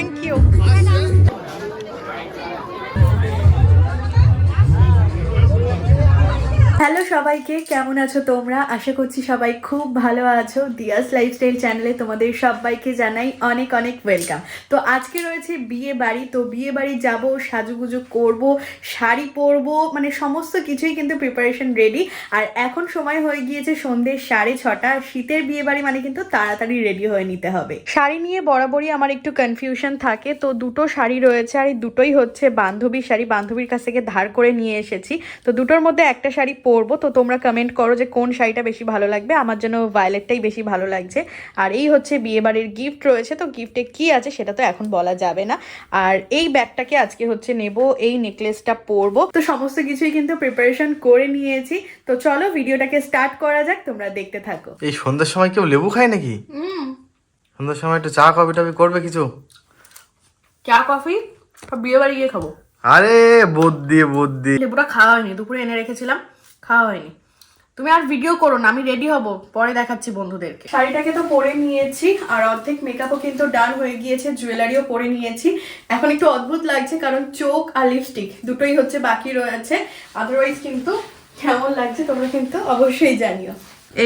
Thank you. Hello সবাইকে, কেমন আছো তোমরা? আশা করছি সবাই খুব ভালো আছো। দিয়াস লাইফস্টাইল চ্যানেলে তোমাদের সবাইকে জানাই অনেক অনেক ওয়েলকাম তো আজকে রয়েছে বিয়ে বাড়ি। তো বিয়ে বাড়ি যাব, সাজুগুজু করব, শাড়ি পরবো মানে সমস্ত কিছুই কিন্তু প্রিপারেশন রেডি আর এখন সময় হয়ে গিয়েছে সন্ধ্যে সাড়ে ছটা। শীতের বিয়ে বাড়ি মানে কিন্তু তাড়াতাড়ি রেডি হয়ে নিতে হবে। শাড়ি নিয়ে বরাবরই আমার একটু কনফিউশন থাকে। তো দুটো শাড়ি রয়েছে আর এই দুটোই হচ্ছে বান্ধবীর শাড়ি। বান্ধবীর কাছ থেকে ধার করে নিয়ে এসেছি। তো দুটোর মধ্যে একটা শাড়ি পরবো তো তোমরা কমেন্ট করো যে কোন শাড়িটা বেশি ভালো লাগবে। আমার জন্য ভায়োলেটটাই বেশি ভালো লাগছে। আর এই হচ্ছে বিয়েবাড়ির গিফট রয়েছে। তো গিফটে কি আছে সেটা তো এখন বলা যাবে না। আর এই ব্যাগটাকে আজকে হচ্ছে নেব এই নেকলেসটা পরবো। তো সমস্ত কিছুই কিন্তু প্রিপারেশন করে নিয়েছি। তো চলো ভিডিওটাকে স্টার্ট করা যাক তোমরা দেখতে থাকো। এই সন্ধ্যার সময় কেউ লেবু খায় নাকি? সন্ধ্যার সময় একটু চা কফি টফি করবে কিছু? চা কফি বিয়ে বাড়ি গিয়ে খাব। আরে বুদ্ধি বুদ্ধি। লেবুটা খাওয়া হয়নি দুপুরে এনে রেখেছিলাম। খাওয়া হয়নি তুমি আর ভিডিও করো না আমি রেডি হব। পরে দেখাচ্ছি বন্ধুদেরকে। শাড়িটাকে তো পরে নিয়েছি আর অর্ধেক মেকআপও কিন্তু ডান হয়ে গিয়েছে জুয়েলারিও পরে নিয়েছি। এখন একটু অদ্ভুত লাগছে কারণ চোখ আর লিপস্টিক দুটোই হচ্ছে বাকি রয়েছে। আদারওয়াইজ কিন্তু কেমন লাগছে তোমরা কিন্তু অবশ্যই জানিও।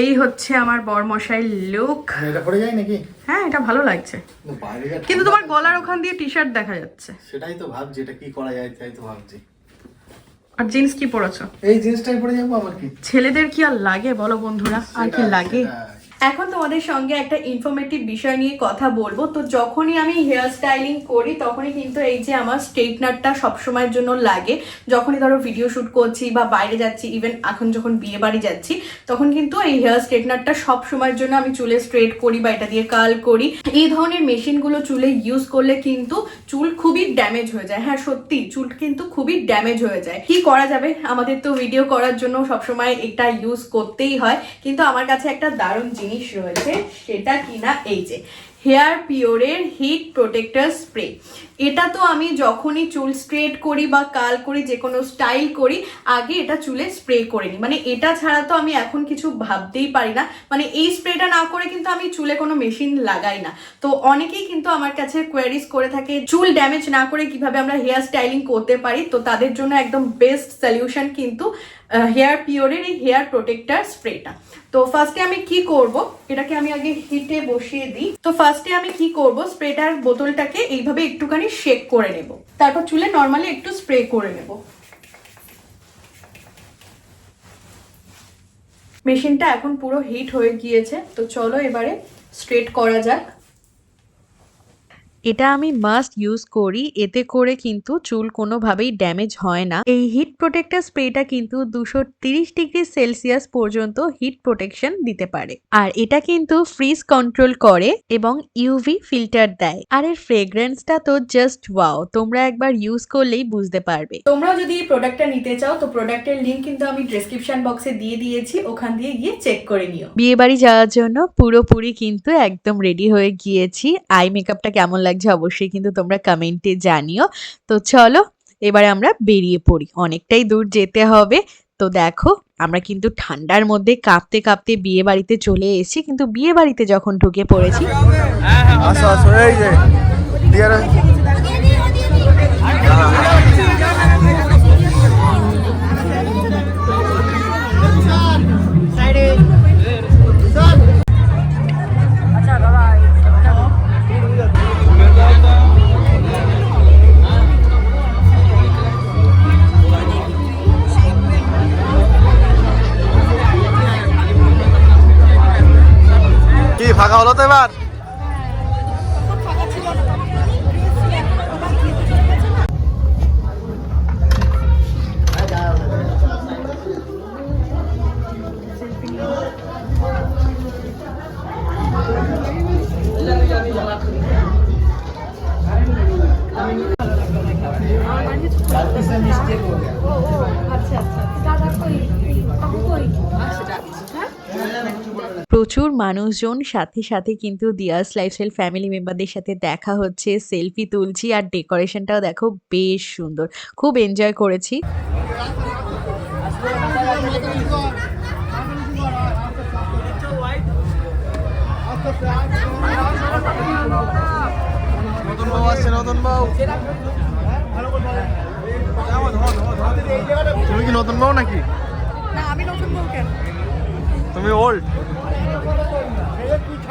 এই হচ্ছে আমার বরমশাই লুক এটা পড়ে যায় নাকি? হ্যাঁ এটা ভালো লাগছে। কিন্তু তোমার গলার ওখান দিয়ে টি শার্ট দেখা যাচ্ছে। সেটাই তো ভাবছি এটা কি করা যায় তাই তো ভাবছি। আর জিন্স কি পরেছো? এই জিনিসটাই পরে যাব আমার কি? ছেলেদের কি আর লাগে বলো বন্ধুরা? আর কি লাগে। এখন তোমাদের সঙ্গে একটা ইনফরমেটিভ বিষয় নিয়ে কথা বলব। তো যখনই আমি হেয়ার স্টাইলিং করি, তখনই কিন্তু এই যে আমার স্ট্রেটনারটা সবসময়ের জন্য লাগে। যখনই ধরো ভিডিও শুট করছি বা বাইরে যাচ্ছি ইভেন এখন যখন বিয়ে বাড়ি যাচ্ছি, তখন কিন্তু এই হেয়ার স্ট্রেটনারটা সব সময়ের জন্য আমি চুলে স্ট্রেট করি বা এটা দিয়ে কার্ল করি। এই ধরনের মেশিনগুলো চুলে ইউজ করলে কিন্তু চুল খুবই ড্যামেজ হয়ে যায়। হ্যাঁ সত্যি, চুল কিন্তু খুবই ড্যামেজ হয়ে যায়। কি করা যাবে? আমাদের তো ভিডিও করার জন্য সবসময় এটা ইউজ করতেই হয়। কিন্তু আমার কাছে একটা দারুণ জিনিস রয়েছে সেটা কিনা এই যে। হেয়ার পিওরের হিট প্রোটেক্টর স্প্রে। এটা তো আমি যখনই চুল স্ট্রেট করি বা কাল করি, যে কোনো স্টাইল করি, আগে এটা চুলে স্প্রে করে নিই। মানে এটা ছাড়া তো আমি এখন কিছু ভাবতেই পারি না। মানে এই স্প্রেটা না করে কিন্তু আমি চুলে কোনো মেশিন লাগাই না। তো অনেকেই কিন্তু আমার কাছে কোয়ারিজ করে থাকে, চুল ড্যামেজ না করে কীভাবে আমরা হেয়ার স্টাইলিং করতে পারি? তো তাদের জন্য একদম বেস্ট সলিউশন কিন্তু হেয়ার পিওরের এই হেয়ার প্রোটেক্টার স্প্রেটা। তো ফার্স্টে আমি কি করব? এটাকে আমি আগে হিটে বসিয়ে দিই। তো ফার্স্টে আমি কি করব? স্প্রেটার বোতলটাকে এইভাবে একটুখানি শেক করে নেব। তারপর চুলে নর্মালি একটু স্প্রে করে নেব। মেশিনটা এখন পুরো হিট হয়ে গিয়েছে, তো চলো এবারে স্ট্রেট করা যাক। এটা আমি মাস্ট ইউজ করি। এতে করে কিন্তু চুল কোনোভাবেই ড্যামেজ হয় না। এই হিট প্রোটেক্টর স্প্রেটা কিন্তু দুশো তিরিশ ডিগ্রি সেলসিয়াস পর্যন্ত হিট প্রোটেকশন দিতে পারে। আর এটা কিন্তু ফ্রিজ কন্ট্রোল করে এবং ইউভি ফিল্টার দেয়। আর এর ফ্রেগ্রেন্সটা তো জাস্ট ওয়াও তোমরা একবার ইউজ করলেই বুঝতে পারবে। তোমরা যদি এই প্রোডাক্টটা নিতে চাও তো প্রোডাক্টের লিংক কিন্তু আমি ডেসক্রিপশন বক্সে দিয়ে দিয়েছি। ওখান দিয়ে গিয়ে চেক করে নিও। বিয়ে বাড়ি যাওয়ার জন্য পুরোপুরি কিন্তু একদম রেডি হয়ে গিয়েছি। আই মেকআপটা কেমন লাগছে অবশ্যই কিন্তু তোমরা কমেন্টে জানিও। তো চলো এবারে আমরা বেরিয়ে পড়ি। অনেকটাই দূর যেতে হবে। তো দেখো আমরা কিন্তু ঠান্ডার মধ্যে কাঁপতে কাঁপতে বিয়ে বাড়িতে চলে এসেছি কিন্তু বিয়ে বাড়িতে যখন ঢুকে পড়েছি আসো আসো এই যে দিয়ার কি ফাঁকা হলো তো এবার। মানুষজন সাথে সাথে কিন্তু দিয়াস লাইফস্টাইল ফ্যামিলি মেম্বারদের সাথে দেখা হচ্ছে সেলফি তুলছি আর ডেকোরেশনটাও দেখো বেশ সুন্দর। খুব এনজয় করেছি। নতুন বউ তুমি কি নতুন বউ নাকি? না আমি তুমি ওল্ড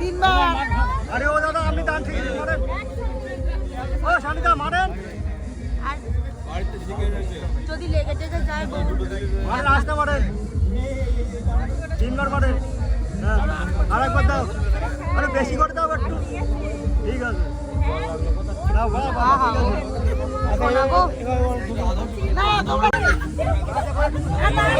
তিনবার। আরে ও দাদা আপনি দান ঠিক মারেন। ও শানিদা মারেন। যদি লেগে টেগে যায় মারেন আসতে মারেন তিনবার মারেন। হ্যাঁ আর একবার দাও। আরে বেশি করে দাও একটু। ঠিক আছে। বাহ বাহ না তোমরা বাবা নিজের জিনিসটা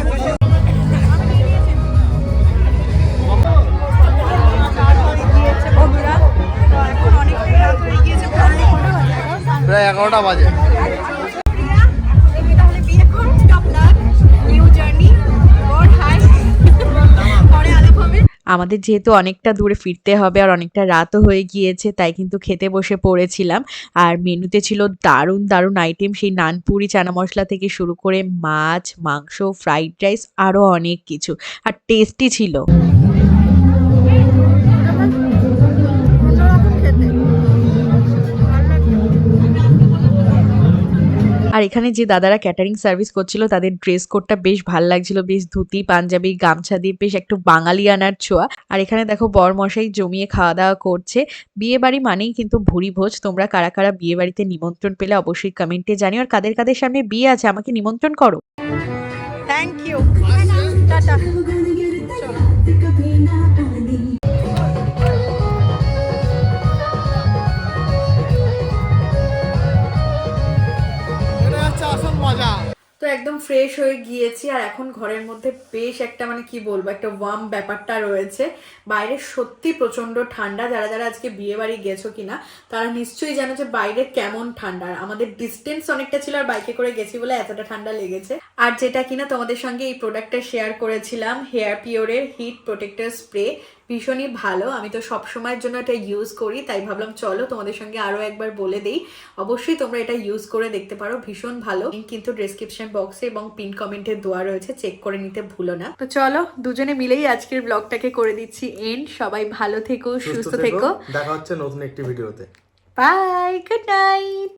আলাপ হবে আমাদের যেহেতু অনেকটা দূরে ফিরতে হবে আর অনেকটা রাতও হয়ে গিয়েছে, তাই কিন্তু খেতে বসে পড়েছিলাম। আর মেনুতে ছিল দারুণ দারুণ আইটেম সেই নানপুরি চানা মশলা থেকে শুরু করে মাছ, মাংস ফ্রাইড রাইস আরও অনেক কিছু। আর টেস্টি ছিল। আর এখানে যে দাদারা ক্যাটারিং সার্ভিস করছিল তাদের ড্রেস কোডটা বেশ ভালো লাগছিল। বেশ ধুতি পাঞ্জাবি গামছা দিয়ে বেশ একটু বাঙালি আনার ছোঁয়া। আর এখানে দেখো বরমশাই জমিয়ে খাওয়া দাওয়া করছে। বিয়ে বাড়ি মানেই কিন্তু ভুরি ভোজ। তোমরা কারা কারা বিয়ে বাড়িতে নিমন্ত্রণ পেলে অবশ্যই কমেন্টে জানিও। আর কাদের কাদের সামনে বিয়ে আছে আমাকে নিমন্ত্রণ করো। থ্যাংক ইউ টাটা একদম ফ্রেশ হয়ে গিয়েছি আর এখন ঘরের মধ্যে বেশ একটা মানে কি বলব, একটা ওয়ার্ম ব্যাপারটা রয়েছে। বাইরে সত্যি প্রচণ্ড ঠান্ডা, যারা যারা আজকে বিয়ে বাড়ি গেছো কিনা, তারা নিশ্চয়ই জানো যে বাইরে কেমন ঠান্ডা। আমাদের ডিস্টেন্স অনেকটা ছিল আর বাইকে করে গেছি বলে এতটা ঠান্ডা লেগেছে। আর যেটা কিনা তোমাদের সঙ্গে এই প্রোডাক্টটা শেয়ার করেছিলাম হেয়ার পিওরের হিট প্রোটেক্টর স্প্রে ভীষণই ভালো। আমি তো সব সময়ের জন্য এটা ইউজ করি তাই ভাবলাম চলো তোমাদের সঙ্গে আরও একবার বলে দেই। অবশ্যই তোমরা এটা ইউজ করে দেখতে পারো ভীষণ ভালো। কিন্তু ডেসক্রিপশন বক্সে এবং পিন কমেন্টে দেওয়া রয়েছে চেক করে নিতে ভুলো না। তো চলো দুজনে মিলেই আজকের ব্লগটাকে করে দিচ্ছি এন্ড সবাই ভালো থেকো সুস্থ থেকো। দেখা হচ্ছে নতুন একটি ভিডিওতে বাই গুড নাইট